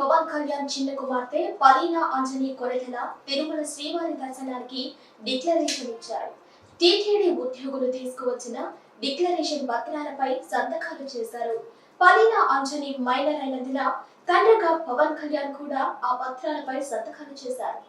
పవన్ కళ్యాణ్ చిన్న కుమార్తె పలీనా అంజనీ కొరెథల తిరుమల శ్రీవారి దర్శనానికి డిక్లరేషన్ ఇచ్చారు. టీటీడీ ఉద్యోగులు తీసుకువచ్చిన డిక్లరేషన్ పత్రాలపై సంతకాలు చేశారు. పలీనా అంజనీ మైనర్ అయినందున తండ్రిగా పవన్ కళ్యాణ్ కూడా ఆ పత్రాలపై సంతకాలు చేశారు.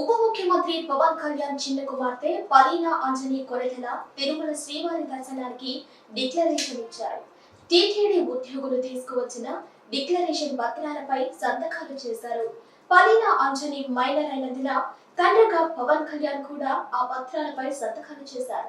ఉప ముఖ్యమంత్రి పవన్ కళ్యాణ్ చిన్న కుమార్తె పలీనా అంజనీ కొరెథల తిరుమల శ్రీవారి దర్శనానికి డిక్లరేషన్ ఇచ్చారు. టీటీడీ ఉద్యోగులు తీసుకువచ్చిన డిక్లరేషన్ పత్రాలపై సంతకాలు చేశారు. పలీనా అంజనీ మైనర్ అయినందున తండ్రిగా పవన్ కళ్యాణ్ కూడా ఆ పత్రాలపై సంతకాలు చేశారు.